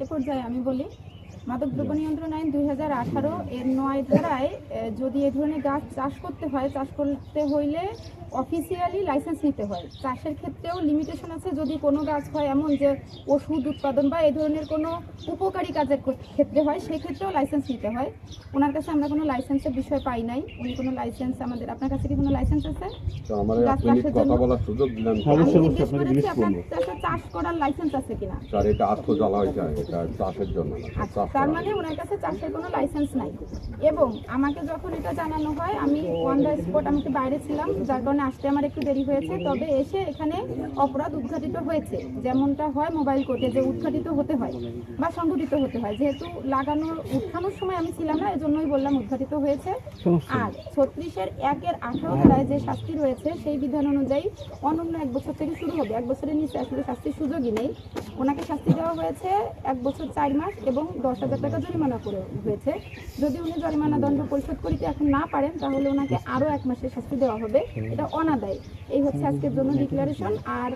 এ পর্যায়ে আমি বলি মাদক দ্রব্য নিয়ন্ত্রণ আইন দুই হাজার আঠারো এর নয় ধারায় যদি এ ধরনের গাছ চাষ করতে হয় চাষ করতে হইলে অফিসিয়ালি লাইসেন্স নিতে হয়। চাষের ক্ষেত্রেও লিমিটেশন আছে। যদি কোনো গাছ হয় এমন যে ওষুধ উৎপাদন বা এ ধরনের কোনো উপকারী কাজের ক্ষেত্রে হয় সেই ক্ষেত্রেও লাইসেন্স নিতে হয়। ওনার কাছে আমরা কোনো লাইসেন্সের বিষয় পাই নাই। উনি কোনো লাইসেন্স আমাদের আপনার কাছে কি কোনো লাইসেন্স আছে। চাষ করার লাইসেন্স আছে কিনা? স্যার এটা আত্মজ্বালা চাষের জন্য তার মানে ওনার কাছে চাষের কোনো লাইসেন্স নাই। এবং আমাকে যখন এটা জানানো হয় আমি অন দ্য স্পট আমি একটু বাইরে ছিলাম? যার কারণে আসতে আমার একটু দেরি হয়েছে। তবে এসে এখানে অপরাধ উদ্ঘাটিত হয়েছে। যেমনটা হয় মোবাইল কোর্টে যে উদ্ঘাটিত হতে হয় বা সংঘটিত হতে হয়। যেহেতু লাগানোর উঠানোর সময় আমি ছিলাম না এজন্যই বললাম উদ্ঘাটিত হয়েছে। আর ছত্রিশের একের আঠারো ধারায় যে শাস্তি রয়েছে সেই বিধান অনুযায়ী অনন্য এক বছর থেকে শুরু হবে। এক বছরের নিচে আসলে শাস্তির সুযোগই নেই। ওনাকে শাস্তি দেওয়া হয়েছে এক বছর চার মাস এবং দশ হাজার টাকা জরিমানা করে হয়েছে। যদি উনি জরিমানা দণ্ড পরিশোধ করিতে এখন না পারেন, তাহলে ওনাকে আরও এক মাসের শাস্তি দেওয়া হবে। এটা অনাদায়। এই হচ্ছে আজকের জন্য ডিক্লারেশন আর